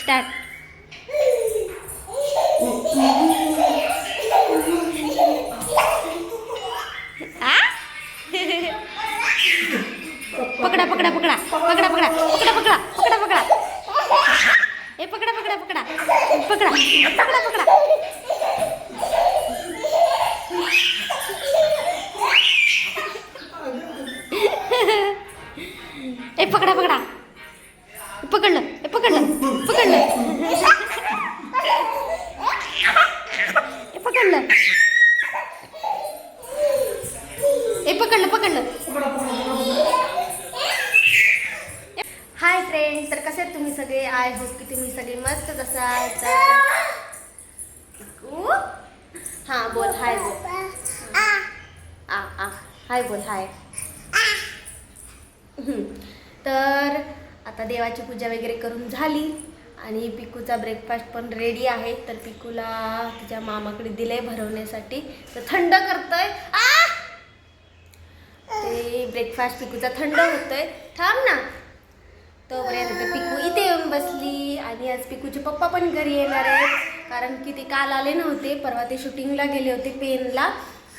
Start पकडा पकडा पकडा पकडा पकडा पकडा पकडा पकडा पकडा ए पकडा पकडा पकडा पकडा पकडा पकडा ए पकडा पकडा पकडलं ए पकडलं पकडलं. ए पकडलं. ए पकडलं पकडलं. हाय फ्रेंड तर कसे आहेत तुम्ही सगळे? आय होप की तुम्ही सगळे मस्त असाल तर हां बोल हाय बोल. आ आ हाय बोल हाय तर आता देवाची पूजा वगैरे करून झाली आणि पिकूचा ब्रेकफास्ट पण रेडी आहे. तर पिकूला तिच्या मामाकडे दिलंय भरवण्यासाठी. तर थंड करतोय. ते ब्रेकफास्ट पिकूचा थंड होतोय. थांब ना. तोपर्यंत ते पिकू इथे येऊन बसली आणि आज पिकूचे पप्पा पण घरी येणार आहेत. कारण की ते काल आले नव्हते. परवा ते शूटिंगला गेले होते पेनला.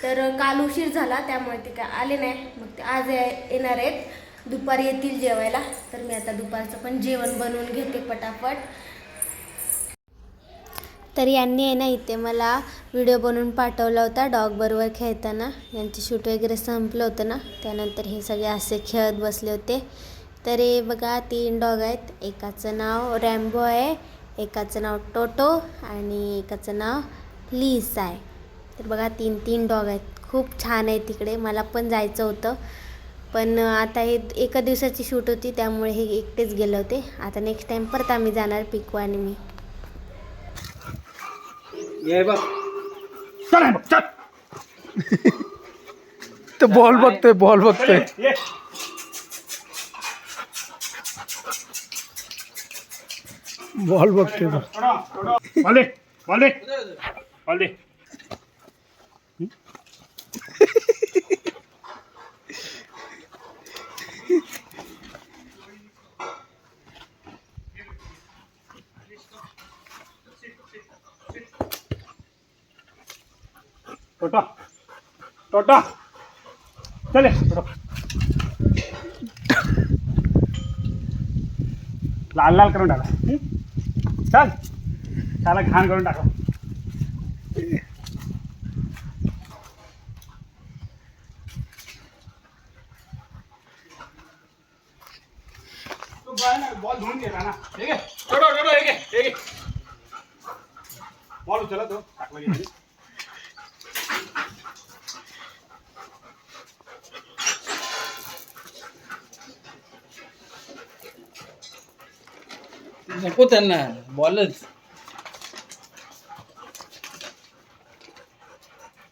तर काल उशीर झाला त्यामुळे ते काय आले नाही. मग ते आज ये- येणार आहेत. दुपारी येतील जेवायला. तर मी आता दुपारचं पण जेवण बनवून घेते पटापट. तर यांनी आहे ना इथे मला व्हिडिओ बनवून पाठवला होता डॉग बरोबर खेळताना. यांचे शूट वगैरे संपलं होतं ना त्यानंतर हे सगळे असे खेळत बसले होते. तर हे बघा तीन डॉग आहेत. एकाचं नाव रॅम्बो आहे एकाचं नाव टोटो आणि एकाचं नाव प्लीज आहे. तर बघा तीन तीन डॉग आहेत. खूप छान आहे तिकडे. मला पण जायचं होतं. पण आता हे एका दिवसाची शूट होती त्यामुळे हे एकटेच गेले होते. आता नेक्स्ट टाईम परत आम्ही जाणार पिकू आणि मी. तर बॉल बघतोय बॉल बघतोय. बॉल बघतोय टोटा टोटा। चले लाल लाल करून? चल, त्याला घाण करून बॉल धुवून गेला ना हे घे. छोडो छोडो हे घे. बॉल उचला तो नको त्यांना बॉलच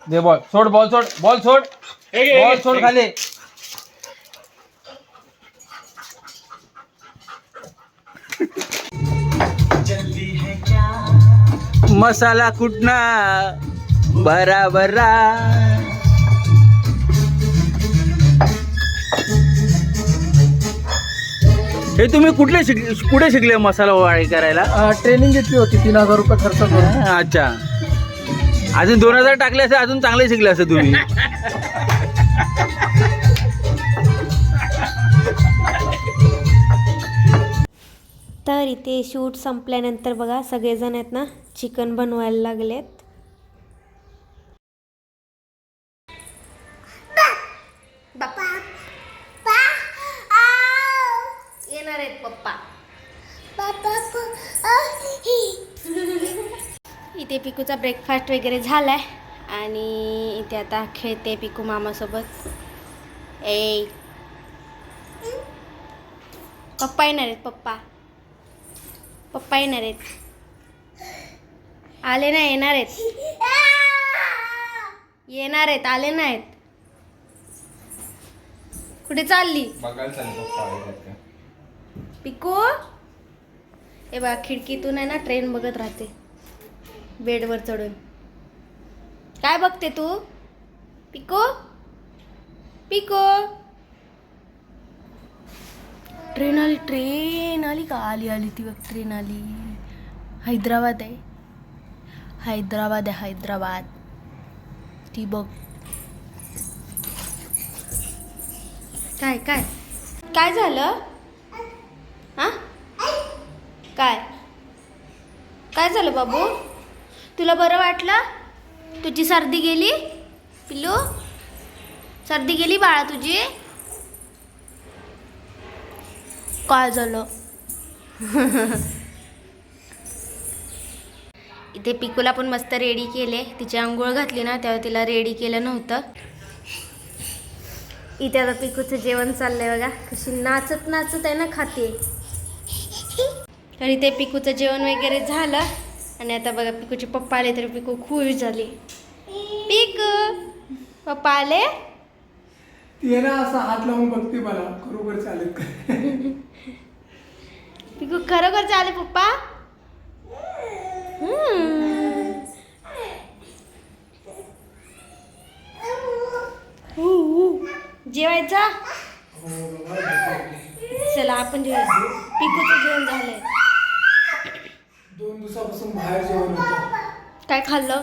दे बॉल सोड बॉल सोड बॉल सोड हे बॉल सोड खाली. मसाला कुटना बरा बरा हे तुम्ही कुठले शिक कुठे शिकले मसाला वाळी करायला? ट्रेनिंग घेतली होती तीन हजार रुपये खर्च करून. अच्छा. अजून दोन हजार टाकले असते अजून चांगले शिकले असते तुम्ही. तर इथे शूट संपल्यानंतर बघा सगळेजण आहेत ना चिकन बनवायला लागलेत. येणार आहेत पप्पा. इथे पिकूचा ब्रेकफास्ट वगैरे झालाय. आणि इथे आता खेळते पिकू मामासोबत. ए पप्पा येणार आहेत पप्पा. पप्पा येणार आहेत. आले नाही येणार आहेत. येणार आहेत आले नाहीत. कुठे चालली? पिको? हे बा खिडकीतून आहे ना ट्रेन बघत राहते. बेडवर चढून. काय बघते तू? पिको? पिको? ट्रेन आली ट्रेन आली का? आली आली ती बघ ट्रेन आली. हैदराबाद आहे. हैदराबाद आहे हैदराबाद. ती बघ. काय काय? काय झालं? हां? काय? काय झालं बाबू? तुला बरं वाटलं? तुझी सर्दी गेली? पिल्लू? सर्दी गेली बाळा तुझी? काय झालं? इथे पिकूला पण मस्त रेडी केले. तिची आंघोळ घातली ना तेव्हा तिला रेडी केलं नव्हतं. इथे आता पिकूचं जेवण चाललंय बघा. कशी नाचत नाचत आहे ना खाते. तर इथे पिकूचं जेवण वगैरे झालं. आणि आता बघा पिकूचे पप्पा आले तर पिकू खुश झाली. पिकू पप्पा आले? ती ना असा हात लावून बघते मला. खरोखर चालेल पिकू खरोखर आले पप्पा. जेवायचा? चला आपण जेवायचं पिकूचं जेवण झालंय. दिवसापासून बाहेर जेवण होतं. काय खाल्लं?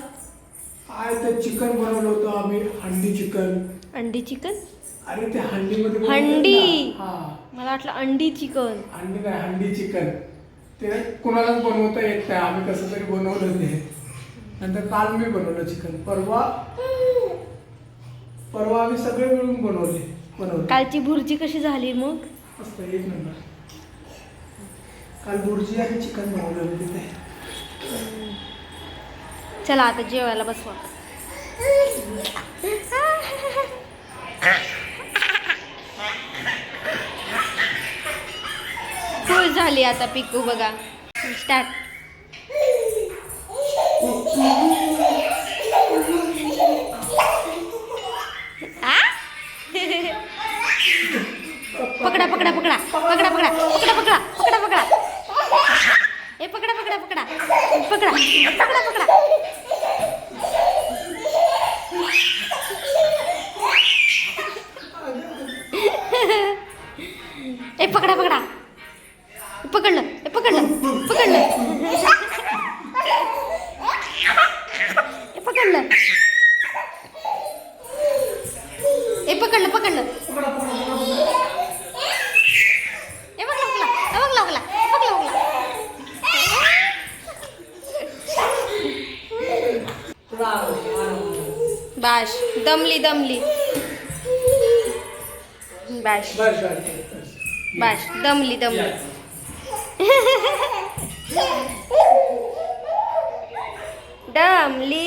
आय ते चिकन बनवलं होतं आम्ही हंडी चिकन. अंडी चिकन? अरे ते हंडीमध्ये हंडी. हा. मला वाटलं अंडी चिकन. अंडी नाही हंडी चिकन. ते कुणालाच बनवता येत नाही. आम्ही कसं तरी बनवलं ते. नंतर काल मी बनवलं चिकन. परवा परवा आम्ही सगळे मिळून बनवले बनवले. कालची भुर्जी कशी झाली मग? मस्त एक नंबर. काल बुर्जी आणि चिकन बनवलं होतं तिथे. चला आता जेवायला बसवा खुश झाली आता पिकू बघा. स्टार्ट पकडा पकडा पकडा. पकडा पकडा. पकडा पकडा. पकडा पकडा. ए पकडा पकडा पकडा. पकडा. पकडा पकडा. ഇപ്പക്കട ഇപ്പക്കട ഇപ്പക്കള്ളു ഇപ്പക്കള്ളു ഇപ്പക്കള്ളു ഇപ്പക്കള്ളു ഇപ്പക്കള്ളു ബാഷ് ദംലി ദംലി. ബാഷ്. बाश बस दमली दमली. दमली.